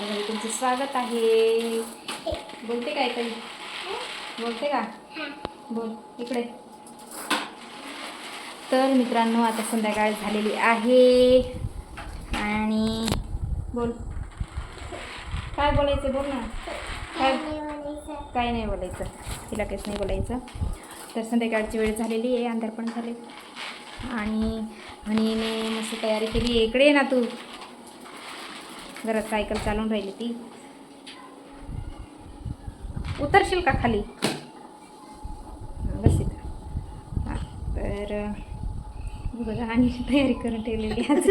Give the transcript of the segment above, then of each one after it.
चॅनलमध्ये तुमचं स्वागत आहे. बोलते काय काही बोलते का? बोल इकडे. तर मित्रांनो आता संध्याकाळ झालेली आहे. आणि बोल. काय बोलायचं बोल ना? काय? काय नाही बोलायचं. तिला काहीच नाही बोलायचं. तर संध्याकाळची वेळ झालेली आहे अंधार पण झाले. आणि हनीने मस्त तयारी केली इकडे ना तू. घरात सायकल चालवून राहिली ती. उतरशील का खाली? बस इथं. हां तर बघा आणि तयारी करून ठेवलेली आहे आज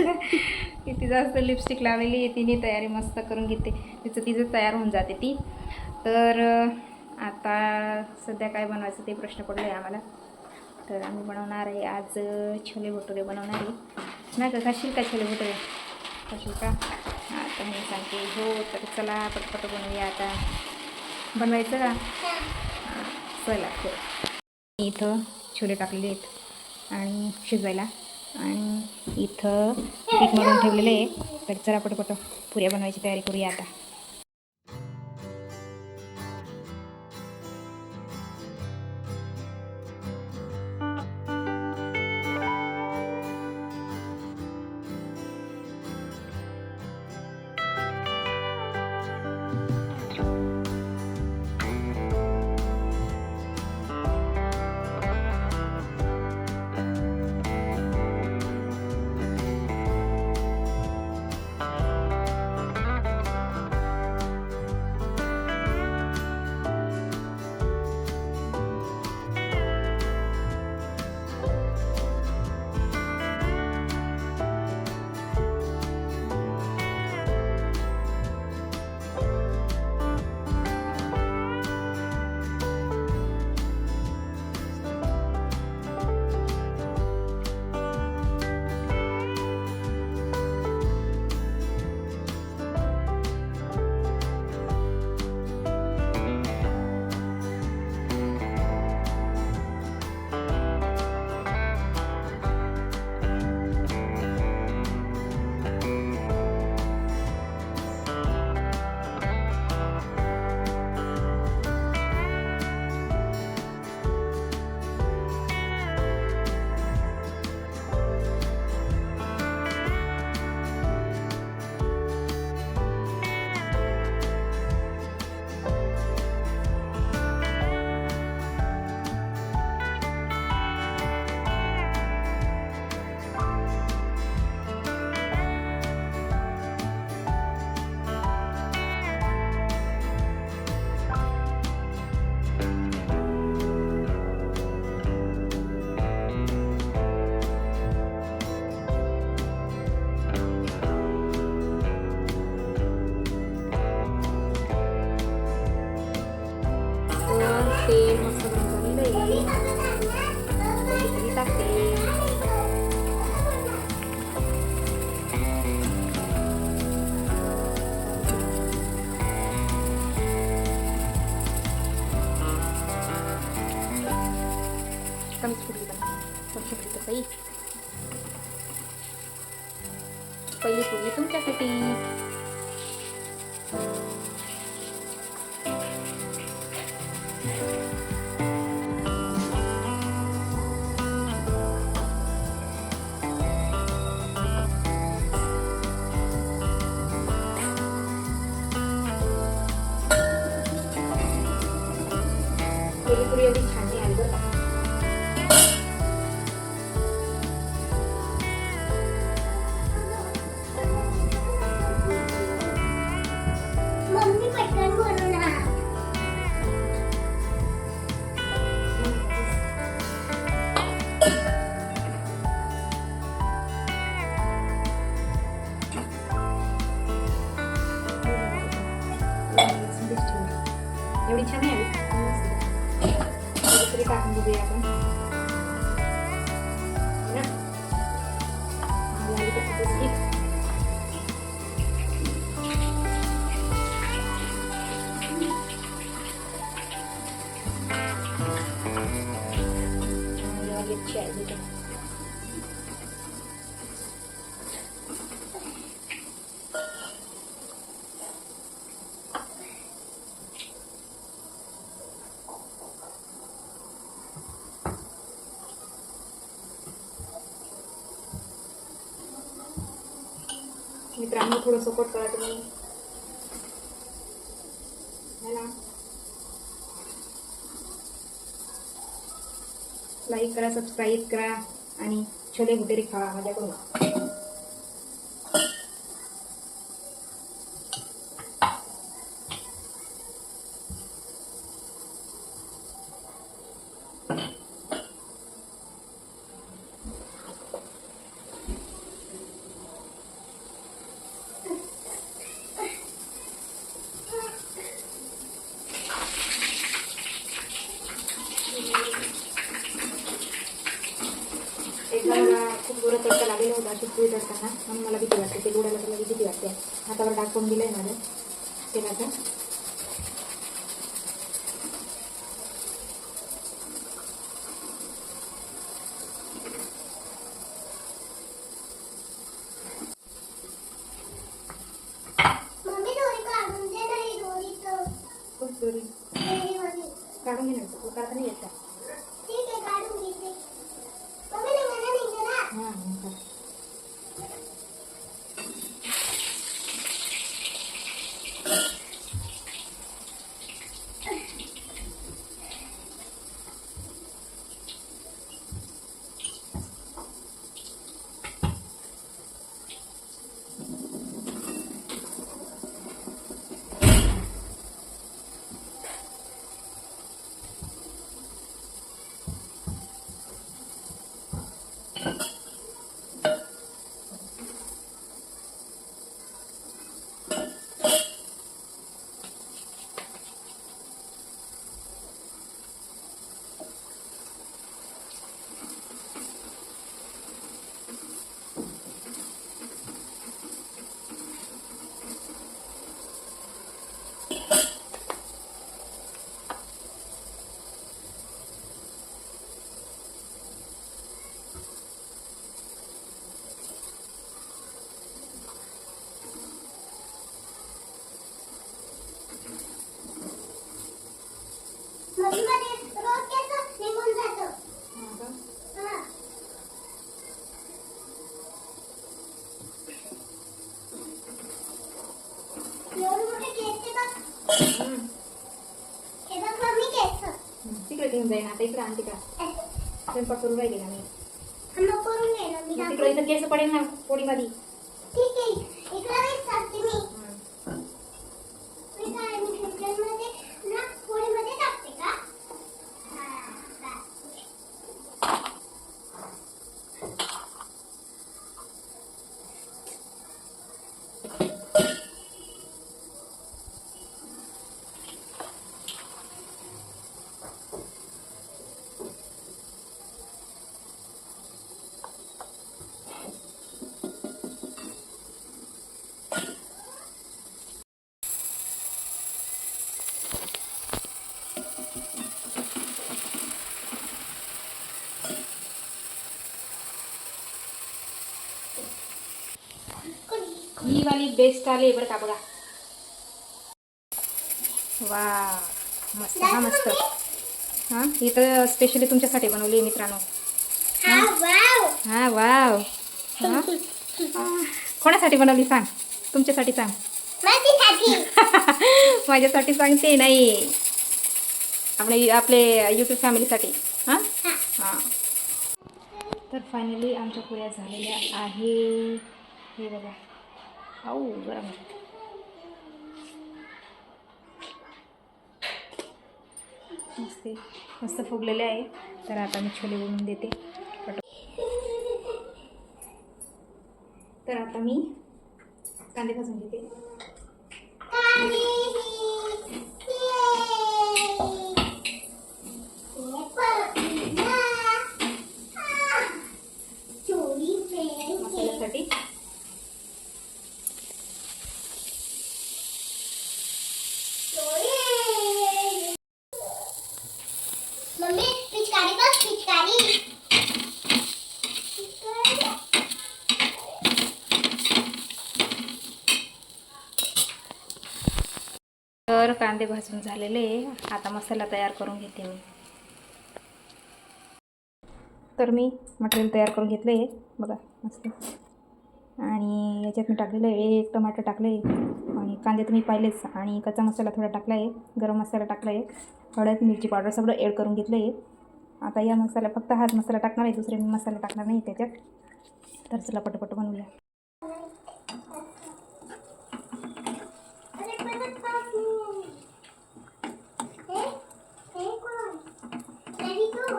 किती जास्त लिपस्टिक लावलेली आहे तिने तयारी मस्त करून घेते. तिचं तिचं तयार होऊन जाते ती. तर आता सध्या काय बनवायचं ते प्रश्न पडला आहे आम्हाला. तर आम्ही बनवणार आहे आज छोले भटुरे बनवणार आहे. नाही का खाशील का छोले भटुरे? खाशील का? तर मी सांगते हो तर चला पटपट बनवूया आता. बनवायचं का? हां. चला हो. इथं छोले टाकलेले आहेत आणि शिजवायला आणि इथं पीठ मळून ठेवलेलं आहे. तर चला पटपट पुऱ्या बनवायची तयारी करूया आता. मिरची आहे तिथे मित्रांनो थोडं सपोर्ट करा तुम्ही लाईक करा सबस्क्राईब करा आणि छोले भुटेरी खावा मजा करू एकदा मला खूप जोरात तडका लागलेला होता अशी पोळी तडताना म्हणून मला भीती वाटते. ते गोड्याला तर लगेच भीती वाटते. हातावर डाग पण दिलं आहे माझं. तेलाचं आता इकडे आण तिकडे. स्वयंपाक करून राहिली ना मी करून मी तिकडे. इथं केस पडेल ना पोळीमध्ये ठीक आहे इकडे वेच टाकते मी हम्म. मी काय मी ठेपल्यामध्ये ना पोळीमध्ये टाकते का हा, टाकते. ही वाली बेस्ट आली बरं का बघा. वा मस्त हा मस्त. हां ही तर स्पेशली तुमच्यासाठी बनवली आहे मित्रांनो. हा वाव. हा वाव. हा? कोणासाठी बनवली सांग? तुमच्यासाठी सांग. माझ्यासाठी. माझ्यासाठी सांगते नाही. आपल्या आपले यूट्यूब फॅमिलीसाठी हां? हा. तर फायनली आमच्या पोळ्या झालेल्या आहे हे बघा. आऊ गरम मस्त मस्त फुगलेले आहे. तर आता मी छोले बनवून देते. तर आता मी कांदे भाजून घेते चोरी पेन मसाल्यासाठी मम्मी पिचकारी बघ पिचकारी तर कांदे भाजून झालेले आहे. आता मसाला तयार करून घेते मी. तर मी मटेरियल तयार करून घेतले आहे. बघा मस्त. आणि याच्यात मी टाकलेलं आहे. एक टमाटर टाकलं आहे आणि कांदे तुम्ही पाहिलेच. आणि कच्चा मसाला थोडा टाकला आहे गरम मसाला टाकला आहे हळद मिरची पावडर सगळं ॲड करून घेतलं आहे आता या मसाला फक्त हाच मसाला टाकणार आहे. दुसरे मी मसाला टाकणार नाही त्याच्यात. तर चला पटपट बनवूया अरे परत पाच हे हे कोण तरी तू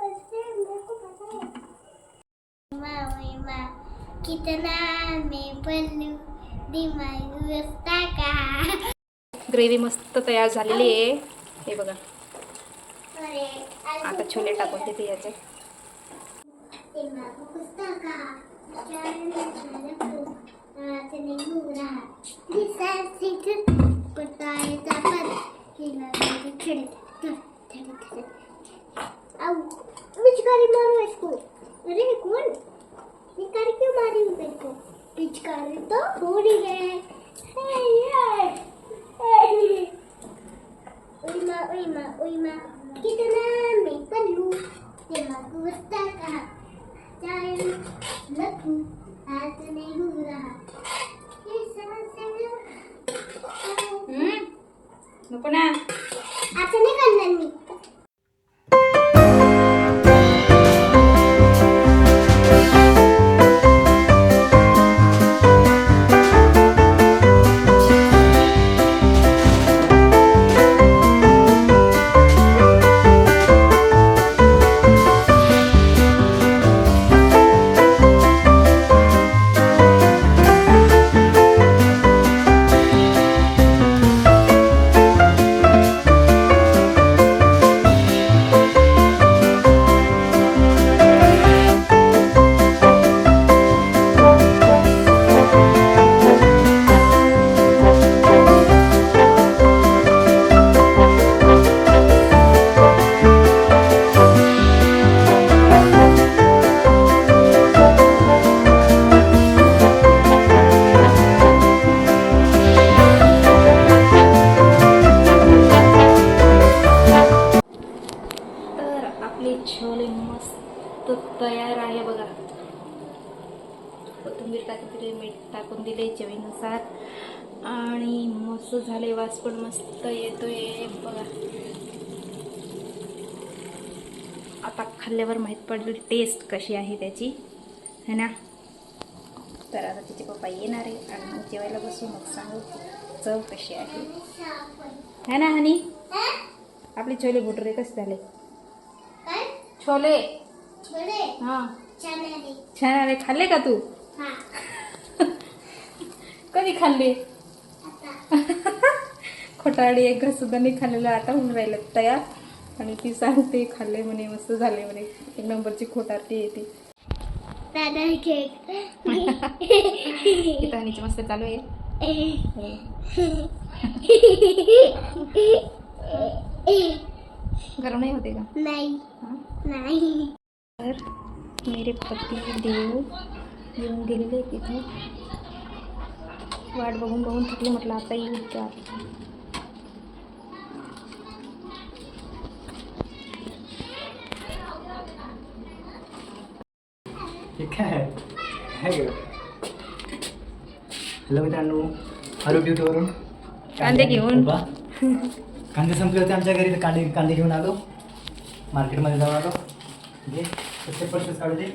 ऐसे मेरे को पता है माँ वही माँ कितना मैं पल्लू दिमाग व्यवस्था का ग्रेव्ही मस्त तयार झालेली आहे. हे बघा. आता छोले टाकून देते इसको अरे कौन पिचकारी क्यों मारी हूँ मेरे को पिचकारी तो भूल ही गए हे, ये, हे। ओई माँ ओई माँ कितना मैं पल्लू दिमाग वस्ता कहा पण मस्त येतोय बघा. आता खाल्ल्यावर माहीत पडली टेस्ट कशी आहे त्याची. है ना? तर आता तिचे पप्पा येणार आहे आणि मग जेवायला बसू मग सांगू चव कशी आहे. है ना हनी? आपले छोले भुटरे कसे झाले? छोले. छोले हा. छान आले. खाल्ले का तू? कधी खाल्ले? खोटारडी एक घास सुद्धा नाही खाल्लेलं आता होऊन राहिलं तयार. आणि ती सांगते खाल्ले म्हणे मस्त झाले म्हणे. एक नंबरची खोटारडी येते दादा मस्त चालू आहे. गरम नाही होते का? नाही. हा? नाही. तर मेरे पती देव येऊन गेलेले तिथं वाट बघून बघून थकले म्हटलं आता येईल हॅलो मित्रांनो. आलो ड्युटीवरून कांदे घेऊन. कांदे संपले होते आमच्या घरी कांदे कांदे घेऊन आलो. मार्केटमध्ये जाऊन आलो. घे चप्पल शूज काढू दे.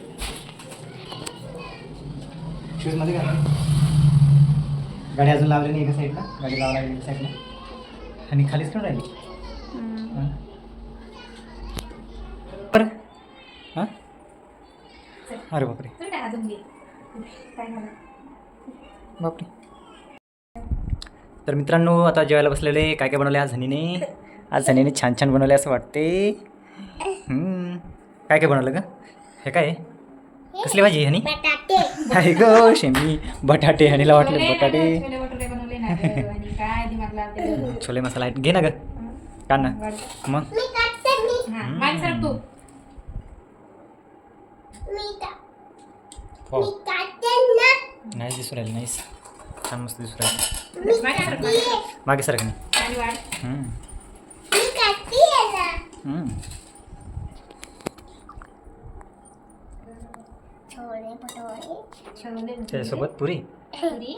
शूजमध्ये घाल. गाडी अजून लावली नाही एका साईडला गाडी लावला लागली एका साईडला आणि खालीच ठेवून राहिली. बरं हां? अरे बापरे. बापरे. तर मित्रांनो आता जेवायला बसलेले काय काय बनवले आज झनीने आज झनीने छान छान बनवले असं वाटते. हम्म. काय काय बनवलं का हे काय? आहे? कसली भाजी आहे हनी? बटाटे. आहे गो शेमी बटाटे हनीला वाटले बटाटे. गं, छोले गं, मसाला घे ना ग. काढ ना. मग? मी काटते मी. हा माग सरक तू मी का हो मी काटते ना नाईस दिसू राहील नाईस छान मस्त दिसू राहील मी मागे सरक काटते मागे सरक नाही आणि वाढ हम्म. मी काटते ना हम्म. पटोळे त्याच्यासोबत पुरी पुरी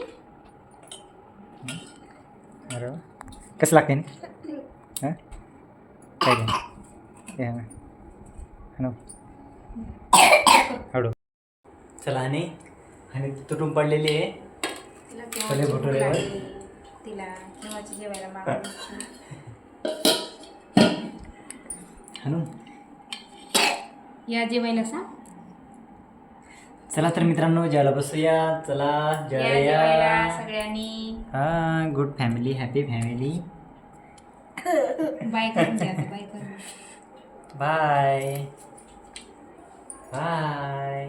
अरे वा. कसं लागते हां काय काय हे, हॅलो हळू चला आणि आणि तुटून पडलेली आहे. तिला छोले केव्हाची भूक भटुरेवर. लागली. तिला केव्हाची जेवायला मागवली हॅलो. या जेवायला सांग. चला तर मित्रांनो जेवायला बसूया. चला या जेवायला. सगळ्यांनी. हा good family happy family bye करून द्या बाय करून बाय बाय